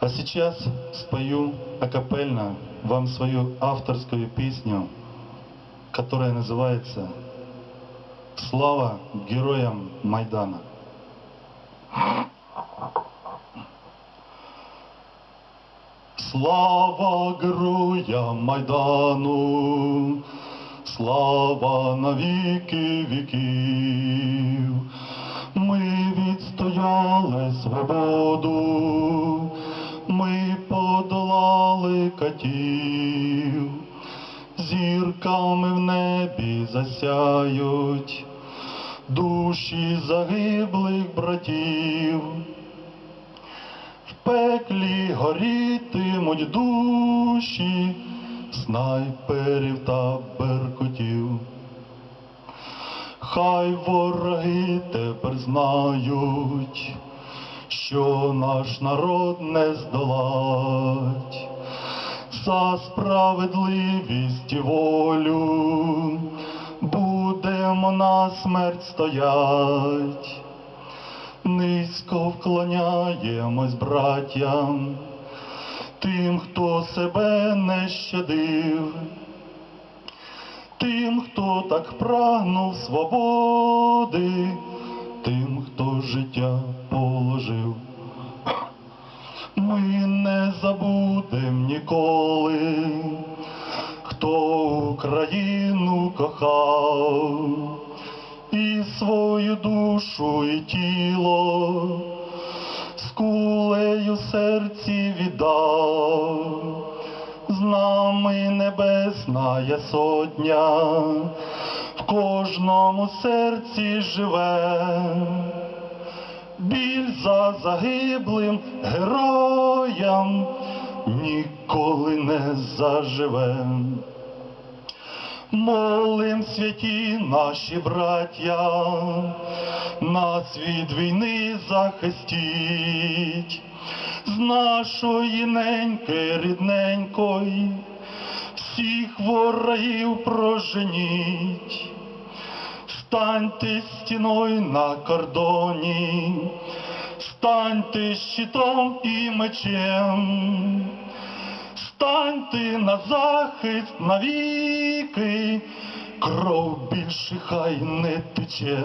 А сейчас спою акапельно вам свою авторскую песню, которая называется «Слава героям Майдана». Слава героям Майдану, слава навіки віків. Ми відстояли свободу, Катів, зірками в небі засяють душі загиблих братів. В пеклі горітимуть душі снайперів та беркутів. Хай вороги тепер знають, що наш народ не здолать. За справедливість і волю будемо на смерть стоять. Низько вклоняємось братям, тим, хто себе не щадив, тим, хто так прагнув свободи, тим, хто життя положив. Ми не забудем ніколи, хто Україну кохав і свою душу і тіло з кулею серці віддав, з нами небесна сотня, в кожному серці живе, біль за загиблим героям ніколи не заживе. Молим святі наші браття, нас від війни захистіть, з нашої неньки рідненької, всіх ворогів проженіть, станьте стіною на кордоні, стань ти щитом і мечем, стань ти на захист навіки, кров більше хай не тече.